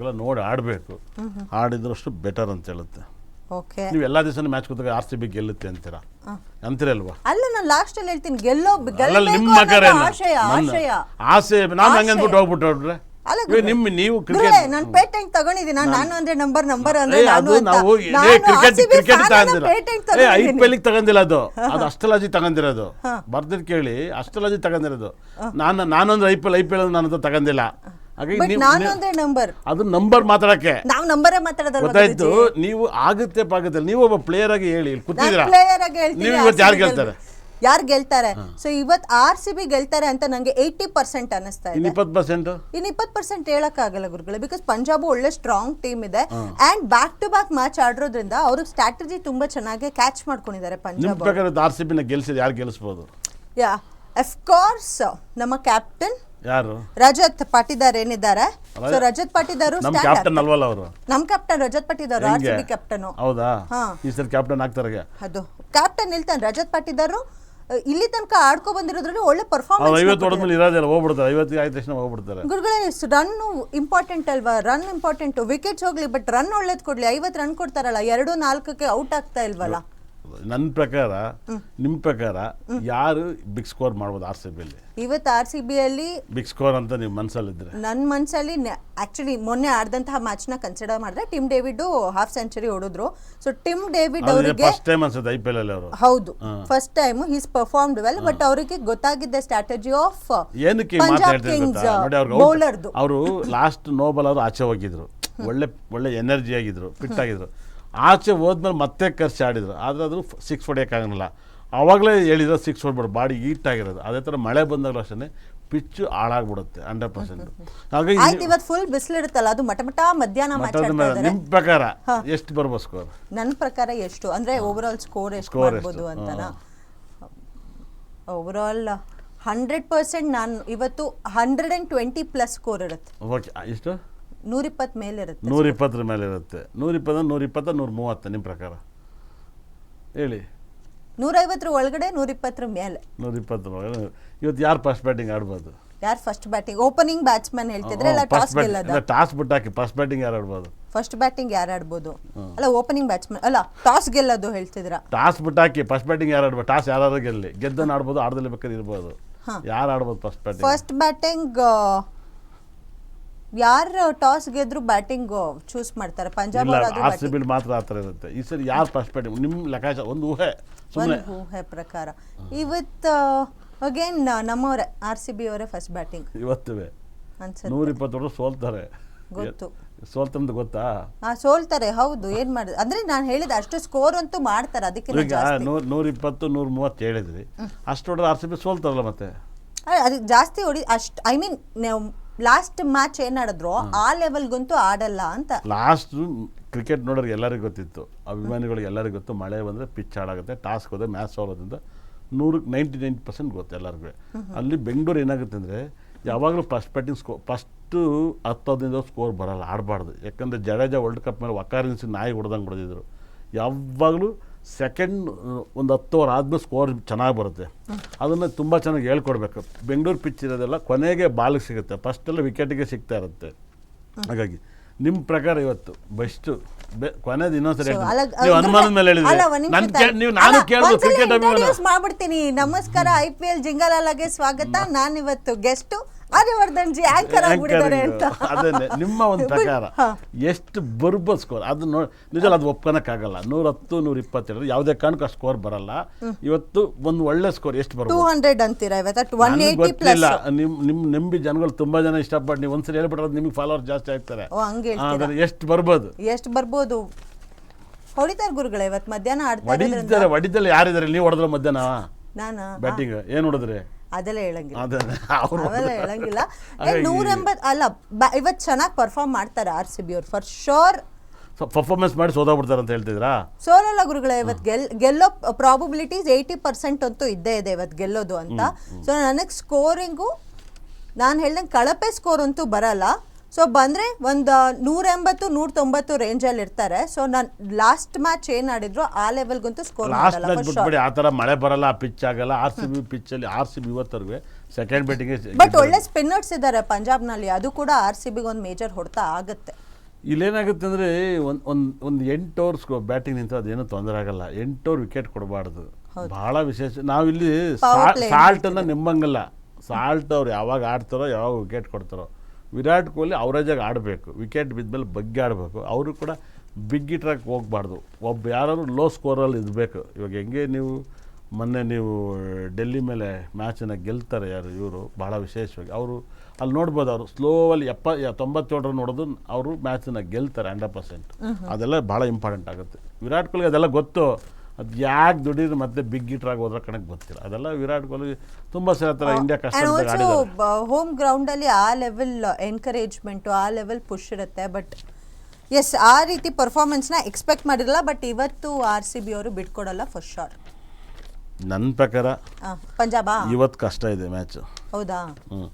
ಎಲ್ಲ ನೋಡಿ ಆಡಬೇಕು. ಆಡಿದ್ರಷ್ಟು ಬೆಟರ್ ಅಂತ ಹೇಳುತ್ತೆ. ಓಕೆ ನೀವು ಎಲ್ಲ ದಿವಸ ಮ್ಯಾಚ್ ಕೂತಾಗ ಆರ್ ಸಿ ಬಿ ಗೆಲ್ಲುತ್ತೆ ಅಂತೀರಾ? ಅಂತೀರಲ್ವಾ? ಅಲ್ಲ ನಾನು ಲಾಸ್ಟ್ ಅಲ್ಲಿ ಹೇಳ್ತೀನಿ ಗೆಲ್ಲೋ ಅಲ್ಲಲ್ಲ ನಿಮ್ಮ ಮಗರೇ ಆಶಯ ಆಶಯ. ಆಸೆ ನಾನು ಹಂಗೆ. ಅಂದ್ಬಿಟ್ಟು ಹೋಗ್ಬಿಟ್ಟು ನೋಡ್ರೆ ಅಲ್ಲ ನಿಮ್ಮ ನೀವು ಕ್ರಿಕೆಟ್ ನಾನು ಪೇಟೆಂಟ್ ತಗೊಂಡಿದ್ದೀನಿ. ನಾನು ಅಂದ್ರೆ ನಂಬರ್ ನಂಬರ್ ಅಂದ್ರೆ ನಾನು ಅದು ನಾವು ಕ್ರಿಕೆಟ್ ಕ್ರಿಕೆಟ್ ತಗೊಂಡಿಲ್ಲ. ಐ. ಪಿ ಎಲ್ ತಗೊಂಡಿಲ್ಲ ಅದು. ಅದು ಅಷ್ಟಲಾಜಿ ತಗೊಂಡಿರೋದು. ಬರ್ದಿದ್ ಕೇಳಿ ಅಷ್ಟಲಾಜಿ ತಗೊಂಡಿರೋದು. ನಾನು ನಾನೊಂದು I IPL I P L ನಾನು ತಗೊಂಡಿಲ್ಲ. ಹಾಗಾಗಿ ನಾನು ಅಂದ್ರೆ ನಂಬರ್. ಅದು ನಂಬರ್ ಮಾತಾಡಕ್ಕೆ. ನಾವು ನಂಬರೇ ಮಾತಾಡೋದಲ್ವಾ ಗೊತ್ತಾಯ್ತು? ನೀವು ಆಗುತ್ತೆ ಪಾಗದಲ್ಲಿ ನೀವು ಒಬ್ಬ ಪ್ಲೇಯರ್ ಆಗಿ ಹೇಳಿ ಕೂತಿದ್ದೀರಾ? ಪ್ಲೇಯರ್ ಆಗಿ ಹೇಳ್ತೀನಿ ನೀವು ಇವತ್ತು ಯಾರು ಗೆಲ್ತಾರೆ? ಯಾರು ಗೆಲ್ತಾರೆ? ಸೊ ಇವತ್ ಆರ್ ಸಿ ಬಿ ಗೆಲ್ತಾರೆ ಅಂತ ನಂಗೆ ಏಯ್ಟಿ ಪರ್ಸೆಂಟ್ ಅನಿಸ್ತಾ ಇದೆ. ಇಪ್ಪತ್ತು ಪರ್ಸೆಂಟ್ ಇನ್ನು ಇಪ್ಪತ್ತು ಪರ್ಸೆಂಟ್ ಆಗಲ್ಲ ಗುರುಗಳೇ ಬಿಕಾಸ್ ಪಂಜಾಬ್ ಒಳ್ಳೆ ಸ್ಟ್ರಾಂಗ್ ಟೀಮ್ ಇದೆ. And back to back match ಆಡೋದ್ರಿಂದ ಅವ್ರಿಗೆ ಸ್ಟ್ರಾಟಜಿ ತುಂಬಾ ಚೆನ್ನಾಗಿ ಕ್ಯಾಚ್ ಮಾಡ್ಕೊಂಡಿದ್ದಾರೆ ಪಂಜಾಬ್ ಆರ್ ಸಿ ಬಿನ ಗೆಲ್ಸಿದ್ರೆ ಯಾರು ಗೆಲ್ಲಿಸ್ಬೋದು ಯಾ ಅಫ್ಕೋರ್ಸ್ ನಮ್ಮ ಕ್ಯಾಪ್ಟನ್ ಯಾರು? ರಜತ್ ಪಾಟಿದಾರ್ ಏನಿದ್ದಾರೆ? ಸೊ ರಜತ್ ಪಾಟಿದಾರ್ ನಮ್ಮ ಕ್ಯಾಪ್ಟನ್ ಅಲ್ವಲ್ಲ ಅವರು? ನಮ್ captain Rajat Patidar R C B captain ಹೌದಾ. ಈ ಕ್ಯಾಪ್ಟನ್ ಆಗ್ತಾರೆ ಅದು. ಕ್ಯಾಪ್ಟನ್ ಇಲ್ತಾನೆ ರಜತ್ ಪಾಟಿದಾರ್ ಇಲ್ಲಿ ತನಕ ಆಡ್ಕೊ ಬಂದಿರೋದ್ರಲ್ಲಿ ಒಳ್ಳೆ ಪರ್ಫಾರ್ಮೆನ್ಸ್ ಐವತ್ತು ಹೊಡೆದ್ಮೇಲೆ ಇರೋದಿಲ್ಲ ಹೋಗ್ಬಿಡ್ತಾರೆ. ಐವತ್ತು ಆಯ್ತು ತಕ್ಷಣ ಹೋಗ್ಬಿಡ್ತಾರೆ. ಗುರುಗಳೇ ರನ್ ಇಂಪಾರ್ಟೆಂಟ್ ಅಲ್ವಾ? ರನ್ ಇಂಪಾರ್ಟೆಂಟ್ ವಿಕೆಟ್ಸ್ ಹೋಗ್ಲಿ ಬಟ್ ರನ್ ಒಳ್ಳೇದ್ ಕೊಡ್ಲಿ. ಐವತ್ತು ರನ್ ಕೊಡ್ತಾರಲ್ಲ ಎರಡು ನಾಲ್ಕಕ್ಕೆ ಔಟ್ ಆಗ್ತಾ ಇಲ್ವಲ್ಲ? ನನ್ನ ಪ್ರಕಾರ ನಿಮ್ಮ ಪ್ರಕಾರ ಯಾರು ಬಿಗ್ ಸ್ಕೋರ್ ಮಾಡ್ಬೋದು ಆರ್ ಸಿ ಬಿಯಲ್ಲಿ ಇವತ್ತು ಆರ್ ಸಿ ಬಿ ಅಲ್ಲಿ ಬಿಗ್ ಸ್ಕೋರ್ ಅಂತ ನೀವು ಮನಸ್ಸಲ್ಲಿದ್ರೆ ನನ್ನ ಮನ್ಸಲ್ಲಿ ಆಕ್ಚುಲಿ ಮೊನ್ನೆ ಆಡಿದಂತಹ ಮ್ಯಾಚ್ನ ಕನ್ಸಿಡರ್ ಮಾಡಿದ್ರೆ ಟಿಮ್ ಡೇವಿಡ್ ಹಾಫ್ ಸೆಂಚುರಿ ಹೊಡೆದ್ರು. ಸೊ ಟಿಮ್ ಡೇವಿಡ್ ಅವರಿಗೆ ಫಸ್ಟ್ ಟೈಮ್ ಅನ್ಸುತ್ತೆ ಐ ಪಿ ಎಲ್ ಅಲ್ಲಿ ಅವರು. ಹೌದು. First time he's performed well but ಅವರಿಗೆ ಗೊತ್ತಾಗಿದ್ದ ಸ್ಟ್ರಾಟಜಿ ಆಫ್ ಏನಕ್ಕೆ ಬೌಲರ್ದು ಅವರು ಲಾಸ್ಟ್ ನೋಬಲ್ ಅವರು ಆಚೆ ಹೋಗಿದ್ರು. ಒಳ್ಳೆ ಒಳ್ಳೆ ಎನರ್ಜಿ ಆಗಿದ್ರು ಫಿಟ್ ಆಗಿದ್ರು. ಆಚೆ ಹೋದ್ಮೇಲೆ ಮತ್ತೆ ಖರ್ಚು ಆಡಿದ್ರು. ಆದರೆ ಅದು ಸಿಕ್ಸ್ ಹೊಡೆಯೋಕ್ಕಾಗಲ್ಲ ಆವಾಗಲೇ ಹೇಳಿದ್ರು ಸಿಕ್ಸ್ ಹೊಡ್ಬಿಡು ಬಾಡಿ ಹೀಟ್ ಆಗಿರೋದು. ಅದೇ ಥರ ಮಳೆ ಬಂದಾಗಲೂ ಅಷ್ಟೇ ಪಿಚ್ಚು ಹಾಳಾಗ್ಬಿಡುತ್ತೆ ಹಂಡ್ರೆಡ್ ಪರ್ಸೆಂಟ್ ಹಾಗಾಗಿ ಇವತ್ತು ಫುಲ್ ಬಿಸಿಲಿರುತ್ತಲ್ಲ ಅದು ಮಟ ಮಟ ಮಧ್ಯಾಹ್ನ ನಿಮ್ಮ ಪ್ರಕಾರ ಎಷ್ಟು ಬರ್ಬೋದು ಸ್ಕೋರ್ ನನ್ನ ಪ್ರಕಾರ ಎಷ್ಟು? ಅಂದ್ರೆ ಓವರಾಲ್ ಸ್ಕೋರ್ ಎಷ್ಟು ಬರ್ಬೋದು ಓವರಾಲ್ ಅಂತನಾ? ಓವರ್ ಆಲ್ ಹಂಡ್ರೆಡ್ ಪರ್ಸೆಂಟ್ ನಾನು ಇವತ್ತು hundred and twenty plus score ಇರುತ್ತೆ. ಓಕೆ ಎಷ್ಟು? ನೂರಿಪ್ಪತ್ತು ಮೇಲೆ ಇರುತ್ತೆ ನೂರಿಪ್ಪತ್ತರ ಮೇಲೆ ಇರುತ್ತೆ. ನೂರಿಪ್ಪತ್ತ ನೂರಿಪ್ಪತ್ತ ನೂರ ಮೂವತ್ತು ನಿಮ್ಮ ಪ್ರಕಾರ? ಹೇಳಿ. ನೂರೈವತ್ತರ ಒಳಗಡೆ ನೂರಿಪ್ಪತ್ತರ ಮೇಲೆ. ನೂರಿಪ್ಪತ್ತರ ಒಳಗಡೆ ಇವತ್ತು ಯಾರು ಫಸ್ಟ್ ಬ್ಯಾಟಿಂಗ್ ಆಡ್ಬೋದು? ಯಾರು ಫಸ್ಟ್ ಬ್ಯಾಟಿಂಗ್ ಓಪನಿಂಗ್ ಬ್ಯಾಟ್ಸ್ಮನ್ ಹೇಳ್ತಿದ್ರೆ ಇಲ್ಲ ಟಾಸ್ ಗೆಲ್ಲದ. ಟಾಸ್ ಬಿಟ್ಟಾಕಿ ಫಸ್ಟ್ ಬ್ಯಾಟಿಂಗ್ ಯಾರು ಆಡ್ಬೋದು? ಫಸ್ಟ್ ಬ್ಯಾಟಿಂಗ್ ಯಾರು ಆಡ್ಬೋದು? ಅಲ್ಲ ಓಪನಿಂಗ್ ಬ್ಯಾಟ್ಸ್ಮನ್ ಅಲ್ಲ ಟಾಸ್ ಗೆಲ್ಲೋದು ಹೇಳ್ತಿದ್ರ. ಟಾಸ್ ಬಿಟ್ಟಾಕಿ ಫಸ್ಟ್ ಬ್ಯಾಟಿಂಗ್ ಯಾರು ಆಡ್ಬೋದು? ಟಾಸ್ ಯಾರು ಗೆಲ್ಲಿ. ಗೆದ್ದನ್ನು ಆಡ್ಬೋದು ಆಡದಲ್ಲಿ ಬೇಕಾದ್ರೆ ಇರ್ಬೋದು. ಯಾರು ಆಡ್ಬೋದು ಫಸ್ಟ್ ಬ್ಯಾಟಿಂಗ್ ಫಸ್ಟ್ ಬ್ಯಾಟಿಂಗ್ ಯಾರು ಟಾಸ್ ಗೆದ್ರು ಬ್ಯಾಟಿಂಗ್ ಚೂಸ್ ಮಾಡ್ತಾರೆ? ಪಂಜಾಬ್ ಇಲ್ಲ ಅವರಾದ್ರೂ ಆರ್ ಸಿ ಬಿಲ್ ಮಾತ್ರ ಆತರ ಥರ ಇರುತ್ತೆ. ಈ ಸರಿ ಯಾರು ಫಸ್ಟ್ ಬ್ಯಾಟಿಂಗ್ ನಿಮ್ಮ ಲೆಕ್ಕಾಚಾರ ಒಂದು ಊಹೆ ಸುಮ್ಮನೆ ಊಹೆ ಪ್ರಕಾರ. ಇವತ್ತು ಅಗೇನ್ ನಮ್ಮವರೇ ಆರ್ ಸಿ ಬಿ ಅವರೇ ಫಸ್ಟ್ ಬ್ಯಾಟಿಂಗ್ ಇವತ್ತುವೆ. ಅನ್ಸುತ್ತೆ. ನೂರ ಇಪ್ಪತ್ತು ವರ್ಷ ಸೋಲ್ತಾರೆ. ಗೊತ್ತು. ಸೋಲ್ತಂದು ಗೊತ್ತಾ? ಆ ಸೋಲ್ತಾರೆ ಹೌದು ಏನ್ ಮಾಡಿದ್? ಅಂದ್ರೆ ನಾನು ಹೇಳಿದ ಅಷ್ಟು ಸ್ಕೋರ್ ಅಂತೂ ಮಾಡ್ತಾರೆ ಅದಕ್ಕೆ ಈಗ ನೂರ ನೂರ ಇಪ್ಪತ್ತು ನೂರ ಮೂವತ್ತು ಹೇಳಿದ್ರಿ. ಅಷ್ಟು ಹೊಡೆದ್ರೆ ಆರ್ ಸಿ ಬಿ ಸೋಲ್ತಾರಲ್ಲ ಮತ್ತೆ? ಅದಕ್ಕೆ ಜಾಸ್ತಿ ಹೊಡಿ ಅಷ್ಟು ಐ ಮೀನ್ ಲಾಸ್ಟ್ ಮ್ಯಾಚ್ ಏನ್ ಆಡಿದ್ರು ಆ ಲೆವೆಲ್ಗಂತೂ ಆಡಲ್ಲ ಅಂತ. ಲಾಸ್ಟ್ ಕ್ರಿಕೆಟ್ ನೋಡೋರಿಗೆ ಎಲ್ಲರಿಗೂ ಗೊತ್ತಿತ್ತು. ಅಭಿಮಾನಿಗಳಿಗೆ ಎಲ್ಲರಿಗೂ ಗೊತ್ತು. ಮಳೆ ಬಂದರೆ ಪಿಚ್ ಆಡಾಗುತ್ತೆ ಟಾಸ್ಕ್ ಹೋದ್ರೆ ಮ್ಯಾಚ್ ಸೋಲೋದ್ರಿಂದ ನೂರಕ್ಕೆ ನೈಂಟಿ ನೈನ್ ಪರ್ಸೆಂಟ್ ಗೊತ್ತು ಎಲ್ಲರಿಗೂ. ಅಲ್ಲಿ ಬೆಂಗಳೂರು ಏನಾಗುತ್ತೆ ಅಂದರೆ ಯಾವಾಗಲೂ ಫಸ್ಟ್ ಬ್ಯಾಟಿಂಗ್ ಸ್ಕೋ ಫಸ್ಟು ಹತ್ತು ಹದಿನೈದು ಸ್ಕೋರ್ ಬರಲ್ಲ ಆಡಬಾರ್ದು. ಯಾಕಂದರೆ ಜಡೇಜಾ ವರ್ಲ್ಡ್ ಕಪ್ ಮೇಲೆ ವಕಾರಿನ್ಸಿ ನಾಯಿ ಹೊಡೆದಂಗೆ ಹೊಡೆದಿದ್ರು. ಯಾವಾಗಲೂ ಸೆಕೆಂಡ್ ಒಂದು ಹತ್ತು ಓವರ್ ಆದಮೇಲೆ ಸ್ಕೋರ್ ಚೆನ್ನಾಗಿ ಬರುತ್ತೆ. ಅದನ್ನು ತುಂಬ ಚೆನ್ನಾಗಿ ಹೇಳ್ಕೊಡ್ಬೇಕು. ಬೆಂಗಳೂರು ಪಿಚ್ ಇರೋದೆಲ್ಲ ಕೊನೆಗೆ ಬಾಲಿಗೆ ಸಿಗುತ್ತೆ. ಫಸ್ಟೆಲ್ಲ ವಿಕೆಟಿಗೆ ಸಿಗ್ತಾ ಇರುತ್ತೆ. ಹಾಗಾಗಿ ನಿಮ್ಮ ಪ್ರಕಾರ ಇವತ್ತು ಬೆಸ್ಟು ಕೊನೆದು ಇನ್ನೊಂದ್ಸರಿ ನೀವು ಅನುಮಾನದ ಮೇಲೆ ಹೇಳಿದ್ರೆ. ನೀವು ನಾನು ಕೇಳಿದ್ರು ಕ್ರಿಕೆಟ್ ಮಾಡ್ಬಿಡ್ತೀನಿ. ನಮಸ್ಕಾರ ಐ ಪಿ ಎಲ್ ಜಿಂಗಲಾಲಾಗೆ ಸ್ವಾಗತ. ನಾನು ಇವತ್ತು ಗೆಸ್ಟ್ ಆರ್ಯವರ್ಧನ್ ಜಿ ಆಂಕರ್ ಆಗ್ಬಿಟ್ಟಿದ್ದಾರೆ ಅಂತ. ಅದನ್ನೇ ನಿಮ್ಮ ಒಂದು ಪ್ರಕಾರ. ಎಷ್ಟು ಬರ್ಬ ಸ್ಕೋರ್ ಅದು ನಿಜ ಅದು ಒಪ್ಕೊಳಕ್ಕಾಗಲ್ಲ. ನೂರ ಹತ್ತು ನೂರ ಇಪ್ಪತ್ತೆರಡು ಯಾವುದೇ ಕಾರಣಕ್ಕೂ ಆ ಸ್ಕೋರ್ ಬರಲ್ಲ. ಇವತ್ತು ಒಂದು ಒಳ್ಳೆ ಸ್ಕೋರ್ ಎಷ್ಟು ಟೂ ಬರ್ಬೋದು ಹಂಡ್ರೆಡ್ ಅಂತೀರಾ ಇವತ್ತು? ಒನ್ ಏಯ್ಟಿ ಪ್ಲಸ್ ಗೊತ್ತಿಲ್ಲ. ನಿಮ್ ನಿಮ್ ನಂಬಿ ಜನಗಳು ತುಂಬಾ ಜನ ಇಷ್ಟಪಟ್ಟು ನೀವು ಒಂದ್ಸರಿ ಹೇಳ್ಬಿಟ್ರೆ ನಿಮಗೆ ಫಾಲೋವರ್ ಜಾಸ್ತಿ ಆಗ್ತಾರೆ. ಓ ಹಂಗೆ ಹೇಳ್ತೀರಾ? ಆದ್ರೆ ಎಷ್ಟು ಬರ್ಬೋದು ಎಷ್ಟು ಬರ್ಬೋದು ಹೊಡಿತಾರೆ ಗುರುಗಳೇ ಇವತ್ತು ಮಧ್ಯಾಹ್ನ ಆಡ್ತಾರೆ ಹೊಡಿತಾರೆ ಹೊಡಿದಲ್ಲಿ ಯಾರಿದ್ದಾರೆ? ನೀವು ಹೊಡೆದ್ರೆ ಮಧ್ಯಾಹ್ನ? ನಾನು? ಬ್ಯಾಟಿಂಗ್ ಏನ್ ಹೊಡಿದ್ರಿ? ಅದೆಲ್ಲ ಹೇಳಂಗಿಲ್ಲ. ಅವೆಲ್ಲ ಹೇಳಂಗಿಲ್ಲ. ನೂರ ಎಂಬತ್ ಅಲ್ಲ ಇವತ್ತು ಚೆನ್ನಾಗಿ ಪರ್ಫಾರ್ಮ್ ಮಾಡ್ತಾರೆ ಆರ್ ಸಿ ಬಿ ಅವ್ರು ಫಾರ್ ಶೋರ್ ಪರ್ಫಾರ್ಮೆನ್ಸ್ ಮಾಡಿ ಸೋದಾಗ್ಬಿಡ್ತಾರೆ ಅಂತ ಹೇಳ್ತಿದ್ರಾ ಸೋಲಲ್ಲ ಗುರುಗಳೇ ಇವತ್ತು ಗೆಲ್ ಗೆಲ್ಲೋ ಪ್ರಾಬಬಿಲಿಟೀಸ್ ಏಯ್ಟಿ ಪರ್ಸೆಂಟ್ ಅಂತೂ ಇದ್ದೇ ಇದೆ ಇವತ್ತು ಗೆಲ್ಲೋದು ಅಂತ. ಸೊ ನನಗೆ ಸ್ಕೋರಿಂಗು ನಾನು ಹೇಳ್ದಂಗೆ ಕಳಪೆ ಸ್ಕೋರ್ ಅಂತೂ ಬರಲ್ಲ. ಸೊ ಬಂದರೆ ಒಂದು ನೂರ ಎಂಬತ್ತು ನೂರ ತೊಂಬತ್ತು ರೇಂಜಲ್ಲಿ ಇರ್ತಾರೆ. ಸೊ ನಾನು ಲಾಸ್ಟ್ ಮ್ಯಾಚ್ ಏನು ಆಡಿದ್ರು ಆ ಲೆವೆಲ್ಗಂತೂ ಸ್ಕೋರ್ ಲಾಸ್ಟ್ ಮ್ಯಾಚ್. ಬಿಟ್ಬಿಡಿ ಆ ಥರ ಮಳೆ ಬರಲ್ಲ ಪಿಚ್ ಆಗಲ್ಲ. ಆರ್ ಸಿ ಬಿ ಪಿಚ್ಚಲ್ಲಿ ಆರ್ ಸಿ ಬಿ ಇವತ್ತರ್ಗೆ ಸೆಕೆಂಡ್ ಬ್ಯಾಟಿಂಗ್ ಬಟ್ ಒಳ್ಳೆ ಸ್ಪಿನ್ನರ್ಸ್ ಇದ್ದಾರೆ ಪಂಜಾಬ್ನಲ್ಲಿ. ಅದು ಕೂಡ ಆರ್ ಸಿ ಬಿಗೆ ಒಂದು ಮೇಜರ್ ಹೊಡ್ತಾ ಆಗುತ್ತೆ. ಇಲ್ಲೇನಾಗುತ್ತೆ ಅಂದರೆ ಒಂದು ಒಂದು ಒಂದು ಎಂಟು ಓವರ್ಸ್ ಬ್ಯಾಟಿಂಗ್ ನಿಂತು ಅದೇನು ತೊಂದರೆ ಆಗಲ್ಲ. ಎಂಟು ಓವರ್ ವಿಕೆಟ್ ಕೊಡಬಾರ್ದು. ಭಾಳ ವಿಶೇಷ. ನಾವಿಲ್ಲಿ ಸಾಲ್ಟನ್ನು ನೆಮ್ಮಂಗಿಲ್ಲ. ಸಾಲ್ಟ್ ಅವ್ರು ಯಾವಾಗ ಆಡ್ತಾರೋ ಯಾವಾಗ ವಿಕೆಟ್ ಕೊಡ್ತಾರೋ. ವಿರಾಟ್ ಕೊಹ್ಲಿ ಅವರೇಜಾಗಿ ಆಡಬೇಕು. ವಿಕೆಟ್ ಬಿದ್ಮೇಲೆ ಬಗ್ಗೆ ಆಡಬೇಕು. ಅವರು ಕೂಡ ಬಿಗ್ ಟ್ರ್ಯಾಕ್ ಹೋಗ್ಬಾರ್ದು. ಒಬ್ಬ ಯಾರಾದರೂ ಲೋ ಸ್ಕೋರಲ್ಲಿ ಇರಬೇಕು. ಇವಾಗ ಹೆಂಗೆ ನೀವು ಮೊನ್ನೆ ನೀವು ಡೆಲ್ಲಿ ಮೇಲೆ ಮ್ಯಾಚನ್ನು ಗೆಲ್ತಾರೆ ಯಾರು ಇವರು ಭಾಳ ವಿಶೇಷವಾಗಿ. ಅವರು ಅಲ್ಲಿ ನೋಡ್ಬೋದು ಅವರು ಸ್ಲೋವಲ್ಲಿ ಎಪ್ಪ ತೊಂಬತ್ತೇಳರ ತೊಂಬತ್ತೇಳು ರನ್ ನೋಡೋದು ಅವರು ಮ್ಯಾಚನ್ನು ಗೆಲ್ತಾರೆ ಹಂಡ್ರೆಡ್ ಪರ್ಸೆಂಟ್. ಅದೆಲ್ಲ ಭಾಳ ಇಂಪಾರ್ಟೆಂಟ್ ಆಗುತ್ತೆ. ವಿರಾಟ್ ಕೊಹ್ಲಿ ಅದೆಲ್ಲ ಗೊತ್ತು. ಅದು ಯಾಕೆ ದುಡಿದ್ರೆ ಮತ್ತೆ ಬಿಗ್ ಇಟ್ರಾಗಿ ಹೋದ್ರೆ ಕಣಕ್ಕೆ ಗೊತ್ತಿಲ್ಲ ಅದೆಲ್ಲ ವಿರಾಟ್ ಕೊಹ್ಲಿ ತುಂಬ ಸಲ ಥರ ಇಂಡಿಯಾ ಕಷ್ಟ ಹೋಮ್ ಗ್ರೌಂಡಲ್ಲಿ ಆ ಲೆವೆಲ್ ಎನ್ಕರೇಜ್ಮೆಂಟು ಆ ಲೆವೆಲ್ ಪುಷ್ ಇರುತ್ತೆ. ಬಟ್ ಎಸ್ ಆ ರೀತಿ ಪರ್ಫಾರ್ಮೆನ್ಸ್ನ ಎಕ್ಸ್ಪೆಕ್ಟ್ ಮಾಡಿರಲ್ಲ ಬಟ್ ಇವತ್ತು ಆರ್ ಸಿ ಬಿ ಅವರು ಬಿಟ್ಕೊಡಲ್ಲ ಫಸ್ಟ್ ಶಾಟ್ ನನ್ನ ಪ್ರಕಾರ ಪಂಜಾಬಾ? ಇವತ್ತು ಕಷ್ಟ ಇದೆ ಮ್ಯಾಚ್ ಹೌದಾ? ಹ್ಞೂ